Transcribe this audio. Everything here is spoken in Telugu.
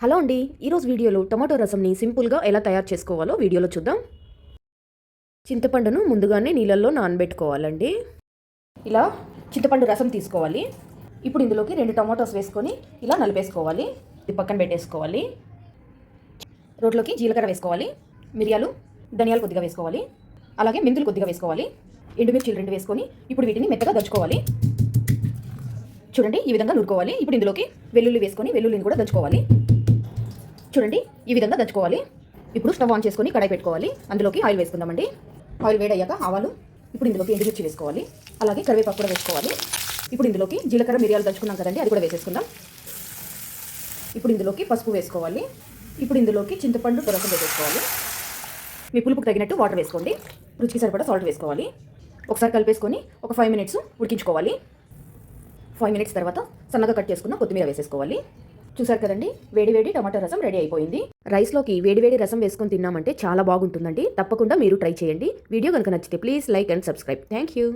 హలో అండి ఈరోజు వీడియోలో టమాటో రసంని సింపుల్గా ఎలా తయారు చేసుకోవాలో వీడియోలో చూద్దాం. చింతపండును ముందుగానే నీళ్ళల్లో నానబెట్టుకోవాలండి. ఇలా చింతపండు రసం తీసుకోవాలి. ఇప్పుడు ఇందులోకి రెండు టమాటోస్ వేసుకొని ఇలా నలిపేసుకోవాలి. ఇది పక్కన పెట్టేసుకోవాలి. రోట్లోకి జీలకర్ర వేసుకోవాలి. మిరియాలు ధనియాలు కొద్దిగా వేసుకోవాలి. అలాగే మెంతులు కొద్దిగా వేసుకోవాలి. ఎండుమిర్చిలు రెండు వేసుకొని ఇప్పుడు వీటిని మెత్తగా దంచుకోవాలి. చూడండి ఈ విధంగా నూరుకోవాలి. ఇప్పుడు ఇందులోకి వెల్లుల్లి వేసుకొని వెల్లుల్లిని కూడా దంచుకోవాలి. చూడండి ఈ విధంగా దంచుకోవాలి. ఇప్పుడు స్టవ్ ఆన్ చేసుకొని కడాయి పెట్టుకోవాలి. అందులోకి ఆయిల్ వేసుకుందామండి. ఆయిల్ వేడయ్యాక ఆవాలు ఇప్పుడు ఇందులోకి ఎండుమిర్చి వేసుకోవాలి. అలాగే కరివేపాకు కూడా వేసుకోవాలి. ఇప్పుడు ఇందులోకి జీలకర్ర మిరియాలు దంచుకున్నాం కదండి అది కూడా వేసేసుకుందాం. ఇప్పుడు ఇందులోకి పసుపు వేసుకోవాలి. ఇప్పుడు ఇందులోకి చింతపండు రసం వేసేసుకోవాలి. మీ పులుపుకు తగినట్టు వాటర్ వేసుకోండి. రుచికి సరిపడా సాల్ట్ వేసుకోవాలి. ఒకసారి కలిపేసుకొని ఒక ఫైవ్ మినిట్స్ ఉడికించుకోవాలి. ఫైవ్ మినిట్స్ తర్వాత సన్నగా కట్ చేసుకున్న కొత్తిమీర వేసేసుకోవాలి. చూసారు కదండి? వేడి వేడి టమాటా రసం రెడీ అయిపోయింది. రైస్లోకి వేడి వేడి రసం వేసుకొని తిన్నామంటే చాలా బాగుంటుందండి. తప్పకుండా మీరు ట్రై చేయండి. వీడియో కనుక నచ్చితే please like and subscribe. Thank you